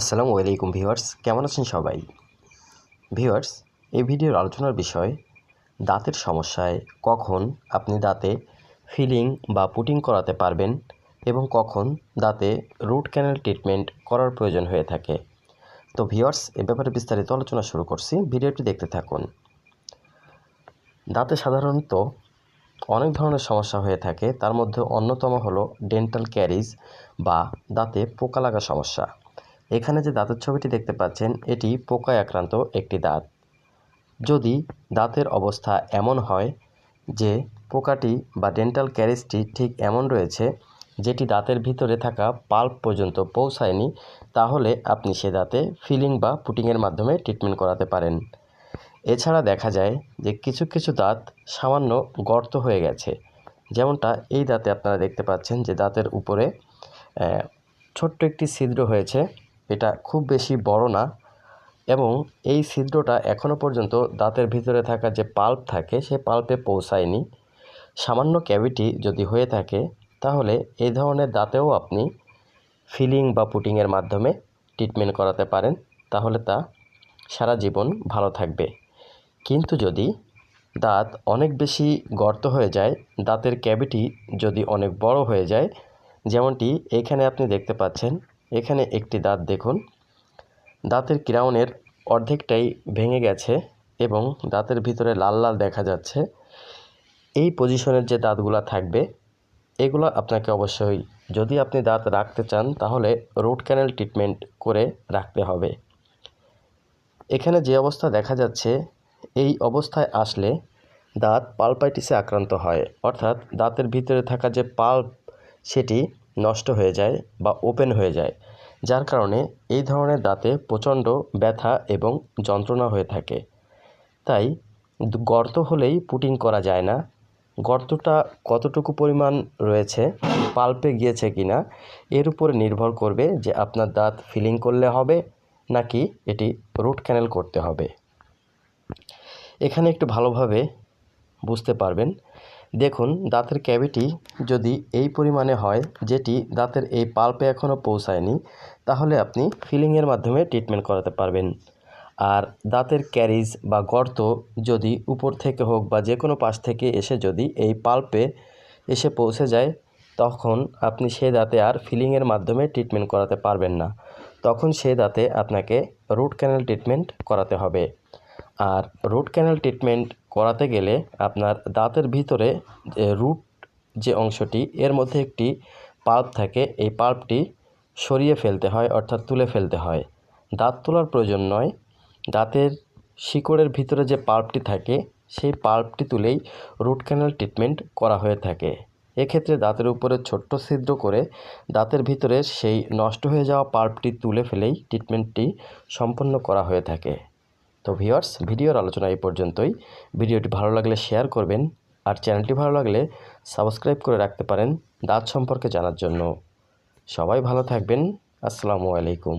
আসসালামু আলাইকুম ভিউয়ার্স, কেমন আছেন সবাই? ভিউয়ার্স, এই ভিডিওর আলোচনার বিষয়, দাঁতের সমস্যায় কখন আপনি দাঁতে ফিলিং বা পুটিং করাতে পারবেন এবং কখন দাঁতে রুট ক্যানেল ট্রিটমেন্ট করার প্রয়োজন হয়ে থাকে। তো ভিউয়ার্স, এ ব্যাপারে বিস্তারিত আলোচনা শুরু করছি, ভিডিওটি দেখতে থাকুন। দাঁতে সাধারণত অনেক ধরনের সমস্যা হয়ে থাকে, তার মধ্যে অন্যতম হলো ডেন্টাল ক্যারিজ বা দাঁতে পোকা লাগা সমস্যা। এখানে যে দাঁতের ছবিটি দেখতে পাচ্ছেন, এটি পোকায় আক্রান্ত একটি দাঁত। যদি দাঁতের অবস্থা এমন হয় যে পোকাটি বা ডেন্টাল ক্যারিজটি ঠিক এমন রয়েছে যেটি দাঁতের ভিতরে থাকা পাল্প পর্যন্ত পৌঁছায়নি, তাহলে আপনি সে দাঁতে ফিলিং বা পুটিংয়ের মাধ্যমে ট্রিটমেন্ট করাতে পারেন। এছাড়া দেখা যায় যে কিছু কিছু দাঁত সামান্য গর্ত হয়ে গেছে। যেমনটা এই দাঁতে আপনারা দেখতে পাচ্ছেন যে দাঁতের উপরে ছোট্ট একটি ছিদ্র হয়েছে। এটা খুব বেশি বড় না। এবং এই ছিদ্রটা এখনও পর্যন্ত দাঁতের ভিতরে থাকা যে পাল্প থাকে, সে পাল্পে পৌঁছায়নি। সামান্য ক্যাভিটি যদি হয়ে থাকে, তাহলে এই ধরনের দাঁতেও আপনি ফিলিং বা পুটিংয়ের মাধ্যমে ট্রিটমেন্ট করাতে পারেন। তাহলে তা সারা জীবন ভালো থাকবে। কিন্তু যদি দাঁত অনেক বেশি গর্ত হয়ে যায়, দাঁতের ক্যাভিটি যদি অনেক বড় হয়ে যায়, যেমনটি এখানে আপনি দেখতে পাচ্ছেন এখানে একটি দাঁত দেখুন। দাঁতের ক্রাউনের অর্ধেকটাই ভেঙে গেছে এবং দাঁতের ভিতরে লাল লাল দেখা যাচ্ছে। এই পজিশনের যে দাঁতগুলো থাকবে, এগুলো আপনাকে অবশ্যই, যদি আপনি দাঁত রাখতে চান, তাহলে রুট ক্যানেল ট্রিটমেন্ট করে রাখতে হবে। এখানে যে অবস্থা দেখা যাচ্ছে, এই অবস্থায় আসলে দাঁত পালপাইটিসে আক্রান্ত হয়। অর্থাৎ দাঁতের ভিতরে থাকা যে পাল্প, সেটি নষ্ট হয়ে যায় বা ওপেন হয়ে যায়, যার কারণে এই ধরনের দাঁতে প্রচণ্ড ব্যথা এবং যন্ত্রণা হয়ে থাকে। তাই গর্ত হলেই পুটিং করা যায় না। গর্তটা কতটুকু পরিমাণ রয়েছে পাল্পে গিয়েছে কি না এর উপরে নির্ভর করবে যে আপনার দাঁত ফিলিং করলে হবে নাকি এটি রুট ক্যানেল করতে হবে। এখানে একটু ভালোভাবে বুঝতে পারবেন দেখুন, দাঁতের ক্যাভিটি যদি এই পরিমাণে হয়, যেটি দাঁতের এই পাল্পে এখনও পৌঁছায়নি, তাহলে আপনি ফিলিংয়ের মাধ্যমে ট্রিটমেন্ট করাতে পারবেন। আর দাঁতের ক্যারিজ বা গর্ত যদি উপর থেকে হোক বা যে কোনো পাশ থেকে এসে যদি এই পাল্পে এসে পৌঁছে যায়, তখন আপনি সে দাঁতে আর ফিলিংয়ের মাধ্যমে ট্রিটমেন্ট করাতে পারবেন না। তখন সে দাঁতে আপনাকে রুট ক্যানেল ট্রিটমেন্ট করাতে হবে। আর রুট ক্যানেল ট্রিটমেন্ট করাতে গেলে আপনার দাঁতের ভিতরে যে রুট যে অংশটি, এর মধ্যে একটি পাল্প থাকে। এই পাল্পটি সরিয়ে ফেলতে হয়, অর্থাৎ তুলে ফেলতে হয়। দাঁত তোলার প্রয়োজন নয়। দাঁতের শিকড়ের ভিতরে যে পাল্পটি থাকে, সেই পাল্পটি তুলেই রুট ক্যানেল ট্রিটমেন্ট করা হয়ে থাকে। এক্ষেত্রে দাঁতের উপরে ছোট্ট ছিদ্র করে দাঁতের ভিতরে সেই নষ্ট হয়ে যাওয়া পাল্পটি তুলে ফেলেই ট্রিটমেন্টটি সম্পন্ন করা হয়ে থাকে। তো ভিওয়ার্স ভিডিওর আলোচনা এই পর্যন্তই। ভিডিওটি ভালো লাগলে শেয়ার করবেন আর চ্যানেলটি ভালো লাগলে সাবস্ক্রাইব করে রাখতে পারেন দাঁত সম্পর্কে জানার জন্য। সবাই ভালো থাকবেন। আসসালামু আলাইকুম।